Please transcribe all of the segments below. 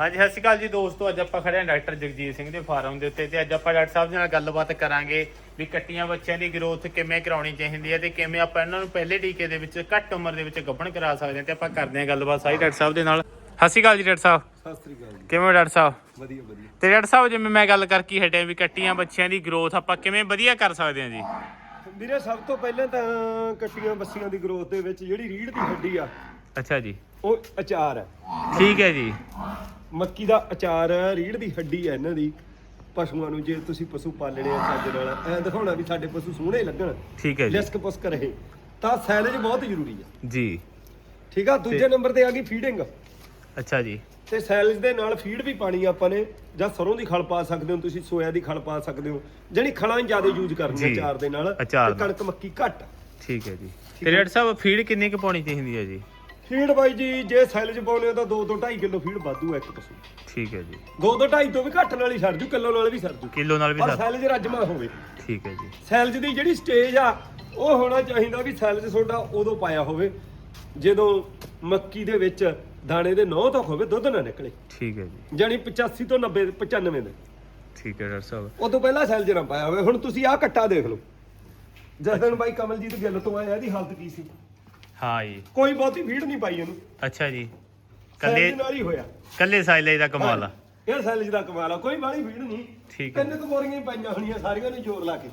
ਹਾਂਜੀ ਸਤਿ ਸ਼੍ਰੀ ਅਕਾਲ ਜੀ ਦੋਸਤੋ। ਅੱਜ ਆਪਾਂ ਖੜੇ ਹਾਂ ਡਾਕਟਰ ਜਗਜੀਤ ਸਿੰਘ ਦੇ ਫਾਰਮ ਦੇ ਉੱਤੇ ਤੇ ਅੱਜ ਆਪਾਂ ਡਾਕਟਰ ਸਾਹਿਬ ਨਾਲ ਗੱਲਬਾਤ ਕਰਾਂਗੇ ਵੀ ਕੱਟੀਆਂ ਬੱਚਿਆਂ ਦੀ ਗਰੋਥ ਕਿਵੇਂ ਕਰਾਉਣੀ ਚਾਹੀਦੀ ਹੈ ਤੇ ਕਿਵੇਂ ਆਪਾਂ ਇਹਨਾਂ ਨੂੰ ਪਹਿਲੇ ਟੀਕੇ ਦੇ ਵਿੱਚ ਘੱਟ ਉਮਰ ਦੇ ਵਿੱਚ ਗੱਭਣ ਕਰਾ ਸਕਦੇ ਹਾਂ ਤੇ ਆਪਾਂ ਕਰਦੇ ਹਾਂ ਗੱਲਬਾਤ ਸਾਰੀ ਡਾਕਟਰ ਸਾਹਿਬ ਦੇ ਨਾਲ। ਸਤਿ ਸ਼੍ਰੀ ਅਕਾਲ ਜੀ ਡਾਕਟਰ ਸਾਹਿਬ। ਸਤਿ ਸ੍ਰੀ ਅਕਾਲ ਜੀ। ਕਿਵੇਂ ਹੋ ਡਾਕਟਰ ਸਾਹਿਬ? ਵਧੀਆ ਵਧੀਆ। ਤੇ ਡਾਕਟਰ ਸਾਹਿਬ ਜਿਵੇਂ ਮੈਂ ਗੱਲ ਕਰਕੇ ਹਟਿਆ ਵੀ ਕੱਟੀਆਂ ਬੱਚਿਆਂ ਦੀ ਗਰੋਥ ਆਪਾਂ ਕਿਵੇਂ ਵਧੀਆ ਕਰ ਸਕਦੇ ਹਾਂ ਜੀ? ਵੀਰੇ ਸਭ ਤੋਂ ਪਹਿਲਾਂ ਤਾਂ ਕੱਟੀਆਂ ਬੱਸੀਆਂ ਦੀ ਗਰੋਥ ਦੇ ਵਿੱਚ ਜਿਹੜੀ ਰੀੜ ਦੀ ਹੱਡੀ ਆ ਅੱਛਾ ਜੀ। ਉਹ ਅਚਾਰ ਹੈ। ਠੀਕ ਹੈ ਜੀ। ਮੱਕੀ ਦਾ ਅਚਾਰ ਹੈ ਰੀੜ ਦੀ ਹੱਡੀ ਹੈ ਇਹਨਾਂ ਦੀ। ਪਸ਼ੂਆਂ ਨੂੰ ਜੇ ਤੁਸੀਂ ਪਸ਼ੂ ਪਾਲਣੇ ਆ ਚੱਜ ਨਾਲ ਐ ਦਿਖਾਉਣਾ ਵੀ ਸਾਡੇ ਪਸ਼ੂ ਸੋਹਣੇ ਲੱਗਣ। ਠੀਕ ਹੈ ਜੀ। ਲਿਸਕ ਪੁਸਕ ਰਹੇ। ਤਾਂ ਸੈਲੇਜ ਬਹੁਤ ਜ਼ਰੂਰੀ ਹੈ। ਜੀ। ਠੀਕ ਆ ਦੂਜੇ ਨੰਬਰ ਤੇ ਆ ਗਈ ਫੀਡਿੰਗ ਅੱਛਾ ਜੀ। ਤੇ ਸੈਲਜ ਦੇ ਨਾਲ ਫੀਡ ਵੀ ਪਾਣੀ ਆਪਾਂ ਨੇ ਜਾਂ ਸਰੋਂ ਦੀ ਖਲ ਪਾ ਸਕਦੇ ਹੋ ਤੁਸੀਂ ਸੋਇਆ ਦੀ ਖਲ ਪਾ ਸਕਦੇ ਹੋ ਜਾਣੀ ਖਲਾਂ ਜ਼ਿਆਦਾ ਯੂਜ਼ ਕਰਨੀ ਜੀ। ਅਚਾਰ ਦੇ ਨਾਲ। ਤੇ ਕਣਕ ਮੱਕੀ ਘੱਟ। ਠੀਕ ਹੈ ਜੀ। ਤੇ ਡਾਕਟਰ ਸਾਹਿਬ ਫੀਡ ਕਿੰਨੀ ਕੁ ਪਾਉਣੀ ਚਾਹੀਦੀ ਹੈ ਜੀ? ਫੀਡ ਬਾਈ ਜੀ ਜੇ ਸੈਲਜ ਪਾਉਣੇ ਹੋ ਤਾਂ 2 ਤੋਂ 2.5 ਕਿਲੋ ਫੀਡ ਵਾਧੂ ਹੈ ਇੱਕ ਪਸ਼ੂ। ਠੀਕ ਹੈ ਜੀ। 2 ਤੋਂ 2.5 ਤੋਂ ਵੀ ਘੱਟ ਨਾਲ ਹੀ ਛੱਡ ਜੂ ਕਿਲੋ ਨਾਲ ਵੀ ਛੱਡ ਜੂ। ਕਿਲੋ ਨਾਲ ਵੀ ਪਰ ਸੱਤ ਸੈਲਜ ਰੱਜਮਾ ਹੋਵੇ। ਠੀਕ ਹੈ ਜੀ। ਸੈਲਜ ਦੀ ਜਿਹੜੀ ਸਟੇਜ ਆ ਉਹ ਹੋਣਾ ਚਾਹੀਦਾ ਵੀ ਸੈਲਜ ਤੁਹਾਡਾ ਉਦੋਂ ਪਾਇਆ ਹੋਵੇ ਜਦੋਂ ਮੱਕੀ ਦੇ ਵਿੱਚ ਦਾਣੇ ਦੇ ਨੌ ਤੱਕ ਹੋਵੇ ਦੁੱਧ ਨਾ ਨਿਕਲੇ। ਠੀਕ ਹੈ ਜੀ। ਜਾਣੀ 85 ਤੋਂ 90 95 ਦੇ। ਠੀਕ ਹੈ ਡਾਕਟਰ ਸਾਹਿਬ। ਉਦੋਂ ਪਹਿਲਾਂ ਸੈਲਜ ਨਾ ਪਾਇਆ ਹੋਵੇ ਹੁਣ ਤੁਸੀਂ ਆਹ ਕੱਟਾ ਦੇਖ ਲਓ। ਜਿਸ ਦਿਨ ਬਾਈ ਕਮਲਜੀਤ ਗਿੱਲ ਤੋਂ ਆਇਆ ਇਹਦੀ ਹਾਲਤ ਕੀ ਸੀ? ਹਾਂ ਜੀ। ਕੋਈ ਬਹੁਤੀ ਫੀਡ ਨਹੀਂ ਪਾਈ ਇਹਨੂੰ ਅੱਛਾ ਜੀ। ਕੱਲੇ ਸੈਲਜ ਨਾਲ ਹੀ ਹੋਇਆ। ਕੱਲੇ ਸਾਈਲੇ ਦਾ ਕਮਾਲ ਆ। ਇਹ ਸੈਲਜ ਦਾ ਕਮਾਲ ਆ ਕੋਈ ਬਾਲੀ ਫੀਡ ਨਹੀਂ। ਠੀਕ ਹੈ ਤਿੰਨ ਕੁ ਬੋਰੀਆਂ ਹੀ ਪਾਈਆਂ ਹੋਣੀਆਂ ਸਾਰੀਆਂ ਨੂੰ ਜ਼ੋਰ ਲਾ ਕੇ।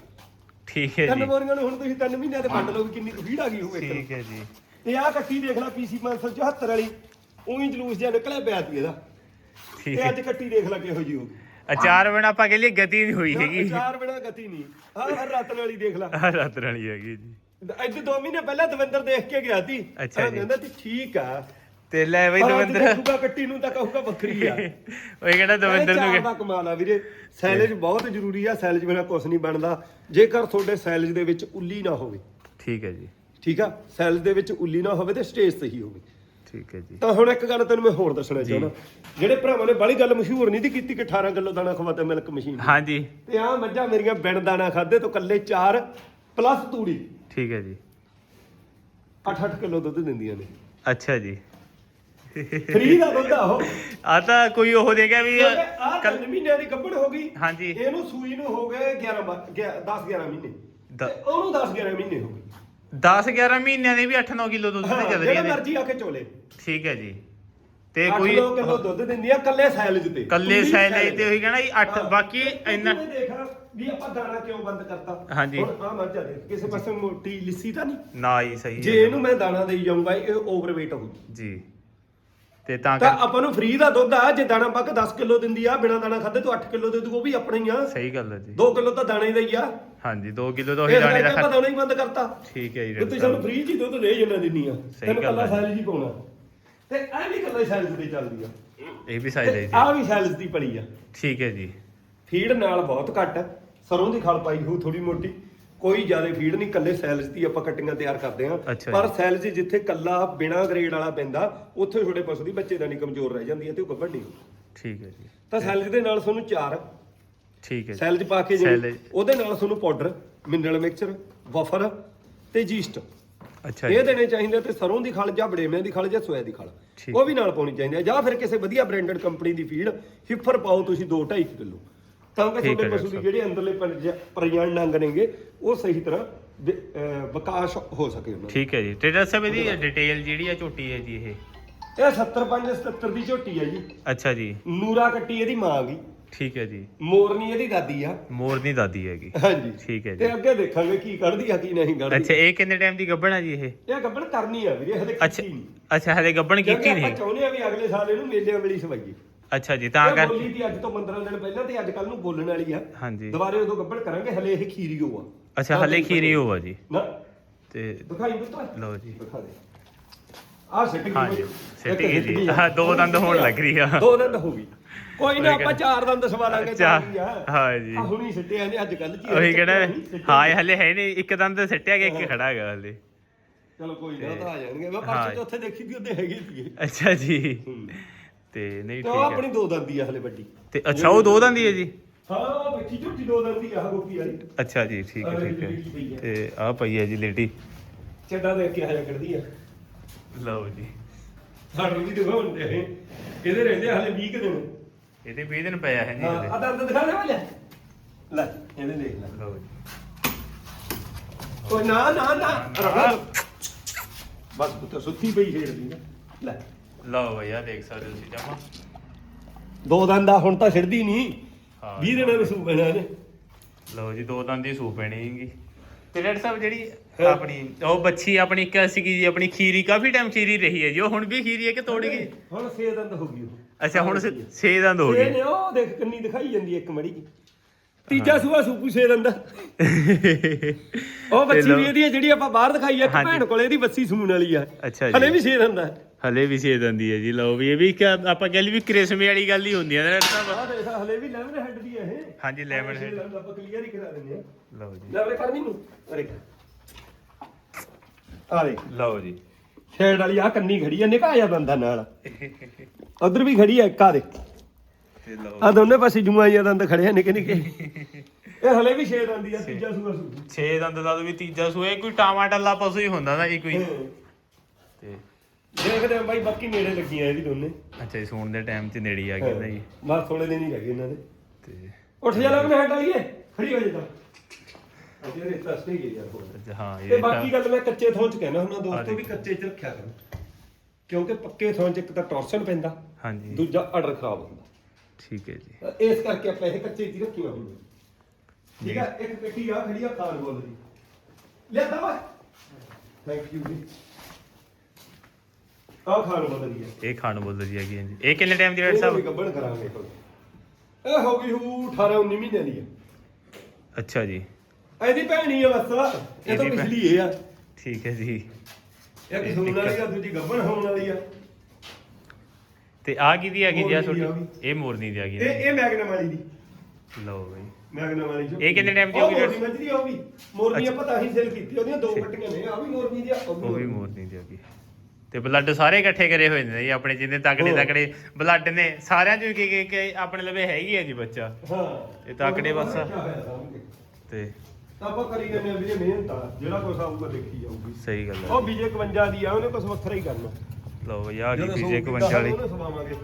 ਠੀਕ ਹੈ ਤਿੰਨ ਜੀ। ਬੋਰੀਆਂ ਨੂੰ ਹੁਣ ਤੁਸੀਂ ਤਿੰਨ ਮਹੀਨਿਆਂ ਦੇ ਵੰਡ ਲਓ ਵੀ ਕਿੰਨੀ ਕੁ ਫੀਡ ਆ ਗਈ ਹੋਵੇ ਇੱਕ ਨੂੰ। ਠੀਕ ਹੈ ਜੀ। ਤੇ ਆਹ ਕੱਟੀ ਦੇਖ ਲੈ ਪੀਸੀ 574 ਵਾਲੀ ਉਹੀ ਜਲੂਸ ਜਿਹਾ ਨਿਕਲਿਆ ਪਿਆ ਤੀ ਇਹਦਾ। ਠੀਕ ਤੇ ਹੈ। ਅੱਜ ਕੱਟੀ ਦੇਖ ਲੈ ਕਿਹੋ ਜੀ ਹੋ ਗਈ। ਅਚਾਰ ਬਣਾ ਆਪਾਂ ਕੇ ਲਈ ਗਤੀ ਨਹੀਂ ਹੋਈ ਹੈਗੀ। ਚਾਰ ਬਿਨਾ ਗਤੀ ਨਹੀਂ। ਆਹ ਹਰ ਰਤਨ ਵਾਲੀ ਦੇਖ ਲੈ। ਆਹ ਰਾਤ ਵਾਲੀ ਹੈਗੀ ਜੀ। ਅੱਜ ਦੋ ਮਹੀਨੇ ਪਹਿਲਾਂ ਦਵਿੰਦਰ ਦੇਖ ਕੇ ਗਿਆ ਸੀ। ਅੱਛਾ ਜੀ। ਕਹਿੰਦਾ ਤੀ ਠੀਕ ਆ। ਤੇ ਲੈ ਬਈ ਦਵਿੰਦਰ। ਦੇਖੂਗਾ ਕੱਟੀ ਨੂੰ ਤਾਂ ਕਹੂਗਾ ਵੱਖਰੀ ਆ। ਉਹ ਕਹਿੰਦਾ ਦਵਿੰਦਰ ਨੂੰ ਚਾਰ ਕਿ- ਦਾ ਕਮਾਲ ਆ ਵੀਰੇ। ਸੈਲਜ ਬਹੁਤ ਜ਼ਰੂਰੀ ਆ ਸੈਲਜ ਬਿਨਾ ਕੁਝ ਨਹੀਂ ਬਣਦਾ। ਜੇਕਰ ਤੁਹਾਡੇ ਸੈਲਜ ਦੇ ਵਿੱਚ ਉੱਲੀ ਨਾ ਹੋਵੇ। ਠੀਕ ਹੈ ਜੀ। ਠੀਕ ਆ? ਸੈਲਜ ਦੇ ਵਿੱਚ ਉੱਲੀ ਨਾ ਹੋਵੇ ਤੇ ਸਟੇਜ ਸਹੀ ਹੋਵੇ। ਠੀਕ ਹੈ ਜੀ। ਤਾਂ ਹੁਣ ਇੱਕ ਗੱਲ ਤੈਨੂੰ ਮੈਂ ਹੋਰ ਦੱਸਣਾ ਚਾਹੁੰਦਾ। ਜਿਹੜੇ ਭਰਾਵਾਂ ਨੇ ਬਾਲੀ ਗੱਲ ਮਸ਼ਹੂਰ ਨਹੀਂ ਦੀ ਕੀਤੀ ਕਿ 18 ਕਿਲੋ ਦਾਣਾ ਖਵਾਤਾ ਮਿਲਕ ਮਸ਼ੀਨ ਹਾਂਜੀ ਤੇ ਆ ਮੱਝਾਂ ਮੇਰੀਆਂ ਬਿਨ ਦਾਣਾ ਖਾਦੇ ਤੋਂ ਕੱਲੇ 4 ਪਲੱਸ ਤੂੜੀ। ਠੀਕ ਹੈ ਜੀ। 8-8 ਕਿਲੋ ਦੁੱਧ ਦਿੰਦੀਆਂ ਨੇ। ਅੱਛਾ ਜੀ। ਫ੍ਰੀ ਦਾ ਦੁੱਧ ਆ ਉਹ। ਆ ਤਾਂ ਕੋਈ ਉਹ ਦੇ ਗਿਆ ਵੀ ਆ ਤਿੰਨ ਮਹੀਨਿਆਂ ਦੀ ਗੱਭਣ ਹੋ ਗਈ। ਹਾਂਜੀ। ਇਹਨੂੰ ਸੂਈ ਨੂੰ ਹੋ ਗਏ 11 10 11 ਮਹੀਨੇ। ਦ- ਤੇ ਉਹਨੂੰ 10 11 ਮਹੀਨੇ ਹੋ ਗਏ। 10 11 ਮਹੀਨਿਆਂ ਦੇ ਵੀ 8-9 ਕਿਲੋ ਦੁੱਧ ਤੇ ਚੱਲ ਜਿਹੜਾ ਰਹੀਆਂ ਨੇ ਮਰਜ਼ੀ ਆ ਕੇ ਚੋਲੇ। ਠੀਕ ਹੈ ਜੀ। ਤੇ 8 ਕੋਈ ਕਿਲੋ ਦੁੱਧ ਦਿੰਦੀਆਂ ਕੱਲੇ ਸੈਲਜ ਤੇ। ਕੱਲੇ ਸੈਲੇ ਸੈਲਜ। ਤੇ ਉਹੀ ਕਹਿਣਾ ਜੀ 8 ਹਾਂ। ਬਾਕੀ ਇੰਨਾ ਦੇਖ। ਵੀ ਆਪਾਂ ਦਾਣਾ ਕਿਉਂ ਬੰਦ ਕਰਤਾ? ਹਾਂਜੀ। ਹੁਣ ਆ ਮਰ ਜਾ ਦੇਖ ਕਿਸੇ ਪਾਸੇ ਮੋਟੀ ਲਿੱਸੀ ਤਾਂ ਨਹੀਂ? ਨਾ ਹੀ ਸਹੀ ਜੇ ਹੈ। ਇਹਨੂੰ ਮੈਂ ਦਾਣਾ ਦੇਈ ਜਾਊਂਗਾ ਇਹ ਓਵਰਵੇਟ ਹੋਊ। ਜੀ। ਤੇ ਤਾਂ ਤਾਂ ਕਰ ਆਪਾਂ ਨੂੰ ਫ੍ਰੀ ਦਾ ਦੁੱਧ ਆ ਜੇ ਦਾਣਾ ਪੱਕ 10 ਕਿਲੋ ਦਿੰਦੀ ਆ ਬਿਨਾ ਦਾਣਾ ਖਾਦੇ ਤੂੰ 8 ਕਿਲੋ ਦੇ ਦੂ ਉਹ ਵੀ ਆਪਣੇ ਹੀ ਆ। ਸਹੀ ਗੱਲ ਹੈ ਜੀ। 2 ਕਿਲੋ ਤਾਂ ਦਾਣੇ ਦਾ ਹੀ ਆ। ਹਾਂਜੀ 2 ਕਿਲੋ ਤਾਂ ਉਹੀ ਇਸ ਦਾਣੇ ਕਰਕੇ ਦਾ ਆਪਾਂ ਖਰਚ ਦਾਣਾ ਹੀ ਬੰਦ ਕਰਤਾ। ਠੀਕ ਹੈ ਜੀ ਡਾਕਟਰ ਤੁਸੀਂ ਸਾਨੂੰ ਫ੍ਰੀ ਹੀ ਦੁੱਧ ਦੇ ਜਣਾ ਦਿੰਨੀ ਆ। ਤੈਨੂੰ ਗੱਲ ਕੱਲਾ ਹੈ। ਸੈਲਜ ਹੀ ਪਾਉਣਾ। ਤੇ ਇਹ ਵੀ ਕੱਲਾ ਸੈਲਜ ਤੇ ਚੱਲਦੀ ਆ। ਇਹ ਵੀ ਸਾਈਜ਼ ਹੈ ਜੀ। ਆ ਵੀ ਸੈਲਜ ਦੀ ਪਲੀ ਆ। ਠੀਕ ਹੈ ਜੀ। ਫੀਡ ਨਾਲ ਬਹੁਤ ਘੱਟ। ਸਰੋਂ ਦੀ ਖਲ ਪਾਈ ਹੋਊ ਥੋੜੀ ਮੋਟੀ ਕੋਈ ਜ਼ਿਆਦਾ ਫੀਡ ਨਹੀਂ ਕੱਲੇ ਸੈਲਜ ਦੀ ਆਪਾਂ ਕਟਿੰਗਾਂ ਤਿਆਰ ਕਰਦੇ ਹਾਂ ਅੱਛਾ ਪਰ। ਸੈਲਜ ਜਿੱਥੇ ਕੱਲਾ ਬਿਨਾ ਗ੍ਰੇਡ ਵਾਲਾ ਪੈਂਦਾ ਉੱਥੇ ਛੋਟੇ ਪਸ਼ੂ ਦੀ ਬੱਚੇ ਦਾ ਨਹੀਂ ਕਮਜ਼ੋਰ ਰਹਿ ਜਾਂਦੀ ਹੈ ਤੇ ਉਹ ਗੱਭਣ ਨਹੀਂ ਹੁੰਦੀ। ਠੀਕ ਹੈ ਜੀ ਤਾਂ ਸੈਲਜ ਦੇ ਨਾਲ ਤੁਹਾਨੂੰ ਚਾਰ ਠੀਕ ਹੈ ਸੈਲਜ ਪਾ ਕੇ। ਜਿਹੜੀ ਉਹਦੇ ਨਾਲ ਤੁਹਾਨੂੰ ਪਾਊਡਰ ਮਿਨਰਲ ਮਿਕਸਚਰ ਬਫਰ ਤੇ ਜੀਸਟ ਅੱਛਾ ਇਹ ਦੇਣੇ ਚਾਹੀਦੇ ਤੇ ਸਰੋਂ ਦੀ ਖਲ ਜਾਂ ਬੜੇਮਿਆਂ ਦੀ ਖਲ ਜਾਂ ਸੋਇਆ ਦੀ ਖਲ। ਉਹ ਵੀ ਨਾਲ ਪਾਉਣੀ ਚਾਹੀਦੀ ਹੈ ਜਾਂ ਫਿਰ ਕਿਸੇ ਵਧੀਆ ਬ੍ਰਾਂਡਡ ਕੰਪਨੀ ਦੀ ਫੀਡ ਹਿਫਰ ਪਾਓ ਤੁਸੀਂ 2 2.5 ਕਿਲੋ ਤਾਂ ਕਿ ਤੁਹਾਡੇ ਪਸ਼ੂ ਦੀ ਜਿਹੜੇ ਅੰਦਰਲੇ ਪਰਿਆਣ ਨੰਗ ਨੇਗੇ ਉਹ ਸਹੀ ਤਰ੍ਹਾਂ ਵਿਕਾਸ ਹੋ ਸਕੇ ਉਹਨਾਂ ਠੀਕ ਹੈ ਜੀ। ਤੇ ਡਾਕਟਰ ਸਾਹਿਬ ਇਹਦੀ ਡਿਟੇਲ ਜਿਹੜੀ ਆ ਝੋਟੀ ਹੈ ਜੀ ਇਹ? ਇਹ 75 77 ਦੀ ਝੋਟੀ ਹੈ ਜੀ। ਅੱਛਾ ਜੀ। ਨੂਰਾ ਕੱਟੀ ਇਹਦੀ ਮਾਂ ਗਈ ਠੀਕ ਹੈ ਜੀ। ਮੋਰਨੀ ਇਹਦੀ ਦਾਦੀ ਆ। ਮੋਰਨੀ ਦਾਦੀ ਹੈਗੀ। ਹਾਂਜੀ। ਠੀਕ ਹੈ ਜੀ। ਤੇ ਅੱਗੇ ਦੇਖਾਂਗੇ ਕੀ ਕੱਢਦੀ ਆ ਕੀ ਨਹੀਂ ਕੱਢਦੀ। ਅੱਛਾ ਇਹ ਕਿੰਨੇ ਟਾਈਮ ਦੀ ਗੱਭਣ ਹੈ ਜੀ ਇਹ? ਇਹ ਗੱਬੜ ਕਰਨੀ ਆ ਵੀਰੇ ਹਲੇ ਕੀਤੀ ਨਹੀਂ ਅੱਛਾ ਹਲੇ ਗੱਭਣ ਕੀਤੀ ਆਪਾਂ ਨਹੀਂ ਚਾਹੁੰਦੇ ਆ ਵੀ ਅਗਲੇ ਸਾਲ ਇਹਨੂੰ ਮੇਲਿਆਂ ਵੇਲੇ ਸਵਾਈਏ। ਅੱਛਾ ਜੀ ਤਾਂ ਕਰ ਬੋਲੀ ਦੀ ਅੱਜ ਤੋਂ 15 ਦਿਨ ਪਹਿਲਾਂ ਤੇ ਅੱਜ ਕੱਲ ਨੂੰ ਬੋਲਣ ਵਾਲੀ ਆ। ਹਾਂਜੀ। ਦੁਬਾਰੇ ਉਦੋਂ ਗੱਬੜ ਕਰਾਂਗੇ ਹਲੇ ਇਹ ਖੀਰੀਓ ਆ। ਅੱਛਾ ਹਲੇ ਖੀਰੀ ਹੋਵਾ ਜੀ। ਨਾ। ਤੇ ਦਿਖਾਈ ਪੁੱਤ ਲਓ ਜੀ। ਦਿਖਾ ਦੇ। ਆ ਸਿੱਟ ਗਈ ਹਾਂਜੀ। ਸਿੱਟ ਗਈ ਜੀ। ਆ। ਦੋ ਦੰਦ ਹੋਣ ਲੱਗ ਰਹੀ ਆ। ਦੋ ਦੰਦ ਹੋ ਗਈ। ਕੋਈ ਨਾ ਆਪਾਂ ਚਾਰ ਦੰਦ ਸਵਾ ਲਾਂਗੇ ਚਾਰ- ਤਾਂ ਕੀ ਆ। ਹਾਂ ਜੀ। ਆਹ ਹੁਣੀ ਸਿੱਟਿਆ ਨੇ ਅੱਜ ਕੱਲ ਜੀ ਉਹੀ ਕਿਹੜਾ ਹਾਂ ਹਲੇ ਹੈ ਨਹੀਂ। ਇੱਕ ਦੰਦ ਸਿੱਟਿਆ ਗਿਆ ਇੱਕ ਖੜਾ ਹੈਗਾ ਹਲੇ। ਚਲੋ ਕੋਈ ਨਾ ਤਾਂ ਆ ਜਾਣਗੇ। ਮੈਂ ਹਾਂ। ਪਰਸੋਂ ਉੱਥੇ ਦੇਖੀ ਦੀ ਉਹਦੇ ਹੈਗੇ ਸੀਗੇ। ਅੱਛਾ ਜੀ। ਹੂੰ। ਤੇ ਨਹੀਂ ਤੇ ਉਹ ਠੀਕ ਹੈ। ਆਪਣੀ ਦੋ ਦੰਦੀ ਆ ਹਲੇ ਵੱਡੀ। ਤੇ ਅੱਛਾ ਉਹ ਦੋ ਦੰਦੀ ਹੈ ਜੀ? ਹਾਂ ਉਹ ਬੱਚੀ ਝੁੱਟੀ ਦੋ ਦੰਦੀ ਆ ਗੋਪੀ ਵਾਲੀ। ਅੱਛਾ ਜੀ ਠੀਕ ਹੈ ਠੀਕ ਹੈ। ਤੇ ਆਹ ਪਈ ਹੈ ਜੀ ਲੇਡੀ। ਚੱਡਾ ਦੇਖ ਕੇ ਆਇਆ ਕਰਦੀ ਆ। ਲਓ ਜੀ। ਸਾਨੂੰ ਵੀ ਦਿਖਾਉਣ ਦੇ ਇਹਦੇ ਰਹਿੰਦੇ ਆ ਹਲੇ 20 ਕੁ ਦਿਨ। ਇਹਦੇ 20 ਦਿਨ ਪਿਆ ਹੈ ਜੀ ਹਾਂ ਇਹਦੇ। ਆ ਦੰਦ ਦਿਖਾ ਵਾਲਿਆ ਲੈ ਇਹਦੇ ਦੇਖ ਲੈ। ਲਓ ਜੀ। ਓਏ ਨਾ ਨਾ ਨਾ। ਬਸ ਪੁੱਤ ਸੁੱਤੀ ਪਈ ਛੇੜਦੀ ਨਾ ਲੈ। ਲਓ ਬਈ ਆ ਦੇਖ ਸਕਦੇ ਹੋ ਤੁਸੀਂ ਜਮਾ ਦੋ ਦੰਦ ਆ ਹੁਣ ਤਾਂ ਛਿੜਦੀ ਨਹੀਂ। ਹਾਂ 20 ਦਿਨਾਂ ਨੂੰ ਸੂ ਪੈਣਾ ਇਹਨੇ ਲਓ ਜੀ ਦੋ ਦੰਦ ਦੀ ਸੂਪ ਪੈਣੀ ਹੈਗੀ ਤੇ ਡਾਕਟਰ ਸਾਹਿਬ ਜਿਹੜੀ। ਆਪਣੀ ਉਹ ਬੱਚੀ ਆਪਣੀ ਇੱਕ ਸੀਗੀ ਜੀ ਆਪਣੀ ਖੀਰੀ ਕਾਫੀ ਟਾਈਮ ਖੀਰੀ ਰਹੀ ਹੈ ਜੀ। ਉਹ ਹੁਣ ਵੀ ਖੀਰੀ ਹੈ ਕਿ ਤੋੜ ਗਈ? ਹੁਣ 6 ਦੰਦ ਹੋ ਗਈ ਉਹ। ਅੱਛਾ ਹੁਣ 6 ਦੰਦ ਹੋ ਗਏ। ਨੇ ਉਹ ਦੇਖ ਕਿੰਨੀ ਦਿਖਾਈ ਜਾਂਦੀ ਇੱਕ ਮੜੀ ਜੀ ਤੀਜਾ ਸੂਆ ਸੂਪੂ ਛੇ ਦੰਦ। ਉਹ ਬੱਚੀ। ਵੀ ਇਹਦੀ ਜਿਹੜੀ ਆਪਾਂ ਬਾਹਰ ਦਿਖਾਈ ਹਾਂਜੀ। ਭੈਣ ਕੋਲੇ ਇਹਦੀ ਬੱਸੀ ਸੂਣ ਵਾਲੀ ਆ। ਅੱਛਾ ਹਲੇ ਜੀ ਵੀ ਛੇ ਦੰਦ ਆ। ਹਲੇ ਵੀ 6 ਦੰਦ ਹੀ ਜੀ ਲਓ ਵੀ ਇਹ ਵੀ ਇੱਕ ਆਪਾਂ ਕਹਿ ਲਈ ਵੀ ਕ੍ਰਿਸਮੇ ਵਾਲੀ ਗੱਲ ਹੀ ਹੁੰਦੀ ਹੈ ਨਾ ਸਾਹਿਬ ਆਹ ਦੇਖ ਹਲੇ ਵੀ ਲੈਮਨ ਹੈਡ ਦੀ ਹੈ ਇਹ। ਹਾਂਜੀ ਲੈਮਨ ਹੈਡ ਆਪਾਂ ਕਲੀਅਰ ਹੀ ਕਰਾ ਦਿੰਦੇ ਆ ਲਓ ਜੀ। ਲੈ ਵੀਰੇ ਕਰ ਮੈਨੂੰ। ਅਰੇ ਆ ਦੇ ਲਓ ਜੀ। ਸ਼ੇਡ ਵਾਲੀ ਆ ਕੰਨੀ ਖੜੀ ਆ ਨਿਕਾ ਜਾ ਦੰਦਾਂ ਨਾਲ। ਉਧਰ ਵੀ ਖੜੀ ਆ ਇੱਕ ਆ ਦੇ ਤੇ ਲਓ ਆ ਦੋਨੇ ਪਾਸੇ ਜੂਆਂ ਜਾਂ ਦੰਦ ਖੜੇ ਆ ਨਿੱਕੇ ਨਿੱਕੇ। ਇਹ ਹਲੇ ਵੀ ਛੇ ਦੰਦੀ ਆ ਤੀਜਾ ਸੂਆ ਸੂ 6 ਦੰਦ ਦਾ ਵੀ ਤੀਜਾ ਸੂਏ ਕੋਈ ਟਮਾਟਰਲਾ ਪਸ਼ੂ ਹੀ ਹੁੰਦਾ ਨਾ ਜੀ ਕੋਈ। ਤੇ ਦੇਖਦੇ ਆ ਬਾਈ ਬਾਕੀ ਨੇੜੇ ਲੱਗੀਆਂ ਇਹਦੀ ਦੋਨੇ। ਅੱਛਾ ਜੀ ਸੌਣ ਦੇ ਟਾਈਮ 'ਚ ਨੇੜੇ ਹੀ ਆ ਗਿਆ ਨਾ ਜੀ ਬਸ ਥੋੜੇ ਦਿਨ ਹੀ ਰਹਿ ਗਏ ਇਹਨਾਂ ਦੇ। ਤੇ ਉੱਠ ਜਾ ਲੈ ਮੈਂ ਹਟ ਆਈਏ ਖੜੀ ਹੋ ਜਾ ਤਾਂ। ਅਜੇ ਰੇਤਾ ਸਟੇ ਗਈ ਯਾਰ ਹੋਰ। ਅੱਛਾ, ਹਾਂ ਤੇ ਇਹ ਤਾਂ ਬਾਕੀ ਗੱਲ ਮੈਂ ਕੱਚੇ ਥੋਂ ਚ ਕਹਿਣਾ ਹੁੰਦਾ ਦੋਸਤੋ ਵੀ ਕੱਚੇ ਚ ਰੱਖਿਆ ਕਰੋ। ਕਿਉਂਕਿ ਪੱਕੇ ਥੋਂ ਚ ਇੱਕ ਤਾਂ ਟੌਰਸ਼ਨ ਪੈਂਦਾ ਹਾਂਜੀ। ਦੂਜਾ ਆਰਡਰ ਖਰਾਬ ਹੁੰਦਾ। ਠੀਕ ਹੈ ਜੀ। ਤਾਂ ਇਸ ਕਰਕੇ ਆਪਾਂ ਇਹ ਕੱਚੇ ਚ ਹੀ ਰੱਖੀਆਂ ਹੋਈਆਂ ਠੀਕ ਆ ਇੱਕ ਪੇਟੀ ਆ ਖੜੀ ਆ ਖਾਨ ਬੋਲ ਦੀ ਲੈ ਦਵਾ ਥੈਂਕ ਯੂ ਜੀ। ਆ ਖਾਨ ਬੋਲ ਦੀ ਹੈ ਇਹ ਖਾਣ ਬੋਲਦਾ ਜੀ ਹੈਗੀ ਹੈ ਜੀ। ਇਹ ਕਿੰਨੇ ਟਾਈਮ ਦੀ ਡਾਕਟਰ ਸਾਹਿਬ? ਗੱਬਣ ਕਰਾਂਗੇ। ਇਹ ਹੋ ਗਈ ਹੂ 18 19 ਮਹੀਨਿਆਂ ਦੀ ਹੈ ਅੱਛਾ ਜੀ। ਇਹਦੀ ਭੈਣ ਹੀ ਆ ਬਸ ਇਹ ਤਾਂ। ਪਿਛਲੀ ਇਹ ਆ। ਠੀਕ ਹੈ ਜੀ। ਇੱਕ ਸੂਣ ਵਾਲੀ ਆ ਦੂਜੀ ਗੱਬਣ ਹੋਣ ਵਾਲੀ ਆ। ਤੇ ਆ ਕਿਹਦੀ ਹੈਗੀ ਜੀ ਆ ਦੀ ਆ ਇਹ ਮੋਰਨੀ ਦੀ ਹੈਗੀ ਇਹ ਹੈ ਇਹ ਮੈਗਨਮ ਵਾਲੀ ਦੀ। ਲਓ ਬਈ। ਮੈਗਨਮ ਵਾਲੀ ਜੋ ਇਹ ਕਿੰਨੇ time ਦੀ ਹੋਊਗੀ ਮੋਰਨੀ ਉਹ ਵੀ। ਮੋਰਨੀ। ਆਪਾਂ ਤਾਂ ਹੀ ਸੇਲ ਕੀਤੀ ਉਹਦੀਆਂ ਦੋ। ਕੱਟੀਆਂ ਨੇ ਆ ਵੀ ਮੋਰਨੀ ਦੀ ਆ ਉਹ ਉਹ ਵੀ ਮੋਰਨੀ ਦੀ ਹੈਗੀ ਤੇ ਬਲੱਡ ਸਾਰੇ ਇਕੱਠੇ ਕਰੇ ਹੋਏ ਨੇ ਜੀ ਆਪਣੇ ਜਿੰਨੇ ਤਕੜੇ ਹਾਂ। ਤਕੜੇ ਬਲੱਡ ਨੇ ਸਾਰਿਆਂ ਚੋਂ ਕਿ ਕਿ- ਕਿ ਆਪਣੇ ਲਵੇ ਹੈਗੀ ਹੈ ਜੀ ਬੱਚਾ। ਹਾਂ। ਇਹ ਤਾਕੜੇ ਬਸ। ਰੱਖਿਆ ਹੋਇਆ ਸਾਹਮਣੇ। ਤੇ ਤਾਂ ਆਪਾਂ ਕਰੀ ਜਾਂਦੇ ਆ ਵੀਰੇ ਮਿਹਨਤ ਆ ਜਿਹੜਾ ਕੁਛ ਆਊਗਾ ਦੇਖੀ ਜਾਊਗੀ। ਸਹੀ ਗੱਲ ਉਹ ਹੈ ਬੀਜੇ 51 ਦੀ ਆ ਉਹਨੇ ਕੁਛ ਵੱਖਰਾ ਹੀ ਕਰਨਾ। ਲਓ ਬਈ ਆ ਗਈ ਜਦੋਂ ਪੀਜੇ ਸੌ 51 ਵਾਲੀ। ਉਹਨੂੰ ਸਵਾਵਾਂਗੇ।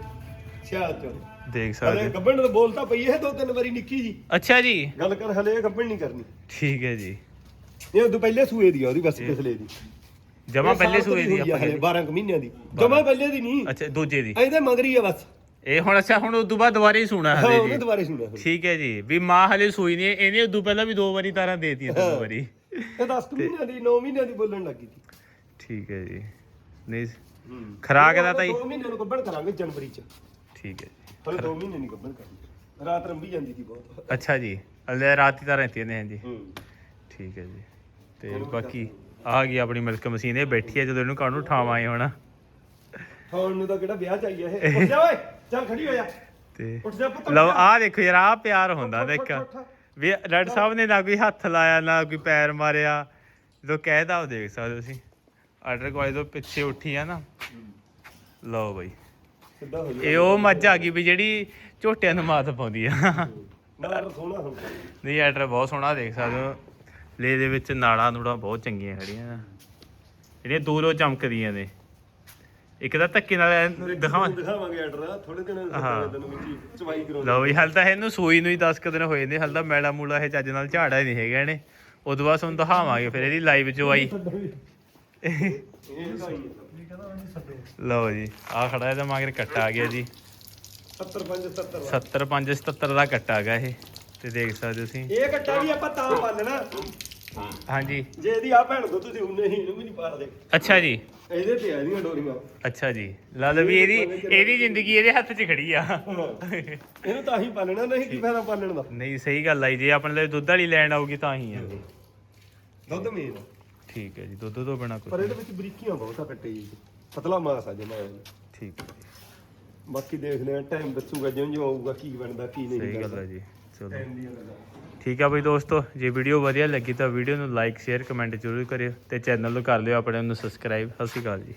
ਸਿਆਲ ਚ। ਦੇਖ ਹਲੇ ਸਕਦੇ। ਗੱਬਣ ਤਾਂ ਬੋਲ ਤਾਂ ਪਈ ਇਹ ਦੋ ਤਿੰਨ ਵਾਰੀ ਨਿੱਕੀ ਜੀ। ਅੱਛਾ ਜੀ। ਗੱਲ ਕਰ ਹਲੇ ਗੱਬਣ ਨਹੀਂ ਕਰਨੀ। ਠੀਕ ਹੈ ਜੀ। ਇਹ ਉਦੋਂ ਪਹਿਲੇ ਸੂਏ ਦੀ ਆ ਉਹਦੀ ਬਸ ਪਿਛਲੇ ਦੀ। ਜਮਾ ਪਹਿਲੇ ਸੂਏ ਦੀ ਆਪਾਂ ਹਲੇ 12 ਕੁ ਮਹੀਨਿਆਂ ਦੀ। ਜਮਾ ਪਹਿਲੇ ਦੀ ਨਹੀਂ। ਅੱਛਾ ਦੂਜੇ ਦੀ। ਇਹਦੇ ਮਗਰੀ ਆ ਬਸ। ਇਹ ਹੁਣ ਅੱਛਾ ਹੁਣ ਉਦੋਂ ਬਾਅਦ ਦੁਬਾਰੇ ਹੀ ਸੁਣਾ ਹਾਂ ਹਲੇ ਉਹਨੇ ਜੀ। ਦੁਬਾਰੇ ਸੁਣਿਆ। ਠੀਕ ਹੈ ਜੀ। ਵੀ ਮਾਂ ਹਲੇ ਸੂਈ ਨਹੀਂ ਇਹਨੇ ਉਦੋਂ ਪਹਿਲਾਂ ਵੀ ਦੋ ਵਾਰੀ ਤਾਰਾਂ ਦੇਤੀਆਂ ਦੋ ਹਾਂ। ਵਾਰੀ। ਇਹ 10 ਮਹੀਨਿਆਂ ਦੀ 9 ਮਹੀਨਿਆਂ ਦੀ ਬੋਲਣ ਲੱਗੀ ਸੀ। ਠੀਕ ਹੈ ਜੀ। ਨਹੀਂ ਖਰਾਕ ਦਾ ਤਾਂ ਹੀ 2 ਮਹੀਨਿਆਂ ਨੂੰ ਗੱਬਣ ਕਰਾਂਗੇ ਜਨਵਰੀ ਚ। ਠੀਕ ਹੈ ਜੀ। ਹਲੇ 2 ਮਹੀਨੇ ਨਹੀਂ ਗੱਬਣ ਕਰਨੀ ਰਾਤ ਰੰਬੀ ਜਾਂਦੀ ਸੀ ਬਹੁਤ। ਅੱਛਾ ਜੀ। ਹਲੇ ਰਾਤੀ ਤਾਂ ਰਹਿਤੀ ਨੇ ਜੀ ਹੂੰ। ਠੀਕ ਹੈ ਜੀ। ਤੇ ਬਾਕੀ ਆ ਗਈ ਆਪਣੀ ਮਿਲਕ ਮਸ਼ੀਨ ਇਹ ਬੈਠੀ ਹੈ ਜਦੋਂ ਇਹਨੂੰ ਕਾਹਨੂੰ ਉਠਾਵਾਂਗੇ ਹੁਣ? ਹੁਣ ਨੂੰ ਤਾਂ ਕਿਹੜਾ ਵਿਆਹ ਚਾਹੀਏ ਇਹ? ਉੱਠ ਜਾ ਓਏ ਚੱਲ ਖੜੀ ਹੋ ਜਾ। ਤੇ ਉੱਠ ਜਾ ਪੁੱਤ ਲਓ ਆ ਦੇਖੋ ਯਾਰ ਆ ਪਿਆਰ ਹੁੰਦਾ ਦੇਖ। ਵੀ ਡਾਕਟਰ ਸਾਹਿਬ ਨੇ ਨਾ ਕੋਈ ਹੱਥ ਲਾਇਆ ਨਾ ਕੋਈ ਪੈਰ ਮਾਰਿਆ। ਜਦੋਂ ਕਹਿਦਾ ਉਹ ਦੇਖ ਸਕਦੇ ਹੋ ਤੁਸੀਂ। ਆਰਡਰ ਕੋਲ ਤੋਂ ਪਿੱਛੇ ਉੱਠੀ ਆ ਨਾ। ਲਓ ਬਈ। ਸਿੱਧਾ ਹੋ ਜਾ ਇਹ ਉਹ ਮੱਝ ਆ ਗਈ ਵੀ ਜਿਹੜੀ ਝੋਟਿਆਂ ਨੂੰ ਮਾਤ ਪਾਉਂਦੀ ਆ। ਨਾਲ ਸੋਹਣਾ ਹੁਣ ਨਹੀਂ ਆਰਡਰ ਬਹੁਤ ਸੋਹਣਾ ਦੇਖ ਸਕਦੇ ਹੋ। ਲੈ ਦੇ ਵਿੱਚ ਨਾੜਾਂ ਨੂੜਾਂ ਬਹੁਤ ਚੰਗੀਆਂ ਖੜੀਆਂ ਜਿਹੜੀਆਂ ਦੂਰੋਂ ਚਮਕਦੀਆਂ ਨੇ। ਇੱਕ ਤਾਂ ਧੱਕੇ ਨਾਲ ਦਿਖਾਵਾਂ ਦਿਖਾਵਾਂਗੇ ਆਰਡਰ ਥੋੜੇ ਦਿਨ ਹਾਂ। ਤੈਨੂੰ ਵਿੱਚ ਚਵਾਈ ਕਰਾਉਂਦੇ ਲਓ ਵੀ ਹਾਲ ਤਾਂ ਇਹਨੂੰ ਸੂਈ ਨੂੰ ਹੀ 10 ਕੁ ਦਿਨ ਹੋਏ ਨੇ ਹਾਲ ਤਾਂ ਮੈਲਾ ਮੂਲਾ ਇਹ ਚੱਜ ਨਾਲ ਝਾੜਾ ਹੀ ਨਹੀਂ ਹੈਗਾ ਇਹਨੇ। ਉਦੋਂ ਬਾਅਦ ਤੁਹਾਨੂੰ ਦਿਖਾਵਾਂਗੇ ਫਿਰ ਇਹਦੀ ਲਾਈਵ ਚ ਆਈ ਇਹ ਤਾਂ ਹੀ ਲਓ ਜੀ ਆ ਖੜਾ ਇਹਦਾ ਮਗਰ ਕੱਟਾ ਆ ਗਿਆ ਜੀ। 75 70 70 5 77 ਦਾ ਕੱਟਾ ਆ ਗਿਆ ਇਹ। ਤੇ ਦੇਖ ਸਕਦੇ ਹੋ ਤੁਸੀਂ। ਇਹ ਕੱਟਾ ਵੀ ਆਪਾਂ ਤਾਂ ਪਾਲਣਾ। ਹਾਂਜੀ। ਜੇ ਇਹਦੀ ਆ ਭੈਣ ਤੋਂ ਤੁਸੀਂ ਉਹਨੇ ਹੀ ਇਹਨੂੰ ਵੀ ਨਹੀਂ ਪਾਲਦੇ। ਅੱਛਾ ਜੀ। ਇਹਦੇ ਤੇ ਆ ਇਹਦੀਆਂ ਡੋਰੀਆਂ। ਅੱਛਾ ਜੀ। ਲਾ ਲਓ ਵੀ ਇਹਦੀ ਇਹਦੀ ਜ਼ਿੰਦਗੀ ਇਹਦੇ ਹੱਥ 'ਚ ਖੜੀ ਆ। ਇਹਨੂੰ ਤਾਂ ਹੀ ਪਾਲਣਾ ਨਹੀਂ ਕੀ ਫਾਇਦਾ ਪਾਲਣ ਦਾ। ਨਹੀਂ ਸਹੀ ਗੱਲ ਆਈ ਜੇ। ਆਪਣੇ ਲਈ ਦੁੱਧ ਵਾਲੀ ਲੈਣ ਆਊਗੀ ਤਾਂ ਹੀ ਆ। ਜੀ ਦੁੱਧ ਮੇਨ ਠੀਕ ਹੈ ਜੀ। ਦੁੱਧ ਤੋਂ ਬਿਨਾ ਪਰ ਕੁਝ ਇਹਦੇ ਵਿੱਚ ਬਰੀਕੀਆਂ ਬਹੁਤ ਆ ਕੱਟੇ ਜੀ। ਪਤਲਾ ਮਾਸ ਆ ਜਮਾ ਠੀਕ ਹੈ ਬਾਕੀ ਦੇਖਦੇ ਆ ਟਾਈਮ ਦੱਸੂਗਾ ਜਿਉਂ ਜਿਉਂ ਆਊਗਾ ਕੀ ਬਣਦਾ ਕੀ ਨਹੀਂ ਸਹੀ ਗੱਲ ਹੈ ਜੀ। ਚਲੋ। ਠੀਕ ਆ ਬਈ ਦੋਸਤੋ ਜੇ ਵੀਡੀਓ ਵਧੀਆ ਲੱਗੀ ਤਾਂ ਵੀਡੀਓ ਨੂੰ ਲਾਈਕ ਸ਼ੇਅਰ ਕਮੈਂਟ ਜ਼ਰੂਰ ਕਰਿਓ ਤੇ ਚੈਨਲ ਨੂੰ ਕਰ ਲਿਓ ਆਪਣੇ ਨੂੰ ਸਬਸਕ੍ਰਾਈਬ ਸਤਿ ਸ਼੍ਰੀ ਅਕਾਲ ਜੀ।